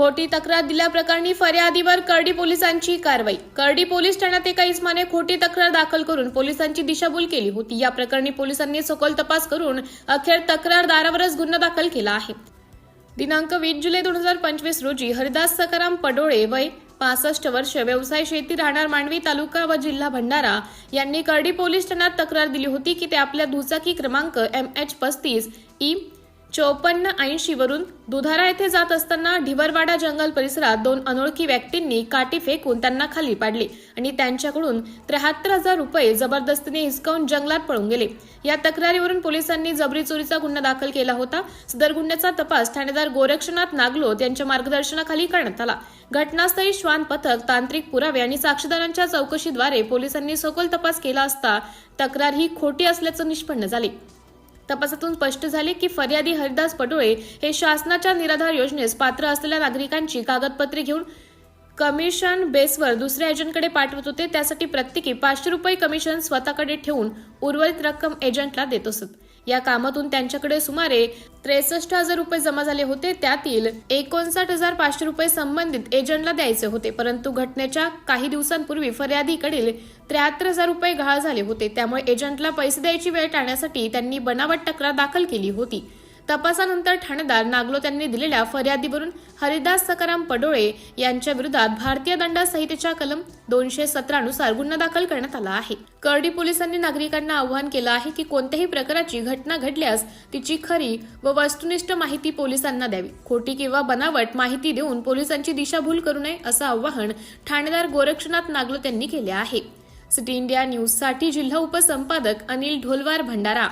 खोटी तक्रार दिल्याप्रकरणी फर्यादीवर करडी पोलिसांची कारवाई. करडी पोलीस ठाण्यात एका इस्माने खोटी तक्रार दाखल करून पोलिसांची दिशाभूल केली होती. या प्रकरणी पोलिसांनी सखोल तपास करून अखेर तक्रारदारावरच गुन्हा दाखल केला आहे. दिनांक वीस जुलै दोन हजार पंचवीस रोजी हरिदास सकाराम पडोळे वय पासष्ट वर्ष व्यवसाय शेती राहणार मांडवी तालुका व जिल्हा भंडारा यांनी करडी पोलीस ठाण्यात तक्रार दिली होती की ते आपल्या दुचाकी क्रमांक एम एच पस्तीस ई चौपन्न ऐंशी वरून दुधारा येथे जात असताना ढिवरवाडा जंगल परिसरात दोन अनोळखी व्यक्तींनी काठी फेकून त्यांना खाली पाडले आणि त्यांच्याकडून त्र्याहत्तर हजार रुपये जबरदस्तीने हिसकावून जंगलात पळून गेले. या तक्रारीवरून पोलिसांनी जबरी चोरीचा गुन्हा दाखल केला होता. सदर गुन्ह्याचा तपास ठाणेदार गोरक्षनाथ नागलोत यांच्या मार्गदर्शनाखाली करण्यात आला. घटनास्थळी श्वान पथक तांत्रिक पुरावे आणि साक्षीदारांच्या चौकशीद्वारे पोलिसांनी सखोल तपास केला असता तक्रार ही खोटी असल्याचं निष्पन्न झाले. तपासातून स्पष्ट झाले की फर्यादी हरिदास पटोळे हे शासनाच्या निराधार योजनेस पात्र असलेल्या नागरिकांची कागदपत्रे घेऊन कमिशन बेसवर दुसऱ्या एजंटकडे पाठवत होते. त्यासाठी प्रत्येकी पाचशे रुपये कमिशन स्वतःकडे ठेवून उर्वरित रक्कम एजंटला देत असत. या कामातून त्यांच्याकडे सुमारे त्रेसष्ट हजार रुपये जमा झाले होते. त्यातील एकोणसाठ हजार पाचशे रुपये संबंधित एजंटला द्यायचे होते. परंतु घटनेच्या काही दिवसांपूर्वी फर्यादीकडील त्र्याहत्तर हजार रुपये गहाळ झाले होते. त्यामुळे एजंटला पैसे द्यायची वेळ टाळण्यासाठी त्यांनी बनावट तक्रार दाखल केली होती. तपासानंतर ठाणेदार नागलोत यांनी दिलेल्या फर्यादीवरून हरिदास सकाराम पडोळे यांच्या विरोधात भारतीय दंड संहितेच्या कलम दोनशे सतरानुसार गुन्हा दाखल करण्यात आला आहे. करडी पोलिसांनी नागरिकांना आवाहन केलं आहे की कोणत्याही प्रकाराची घटना घडल्यास तिची खरी व वस्तुनिष्ठ माहिती पोलिसांना द्यावी. खोटी किंवा बनावट माहिती देऊन पोलिसांची दिशाभूल करू नये असं आवाहन ठाणेदार गोरक्षनाथ नागलोत यांनी केले आहे. सिटी इंडिया न्यूजसाठी जिल्हा उपसंपादक अनिल ढोलवार भंडारा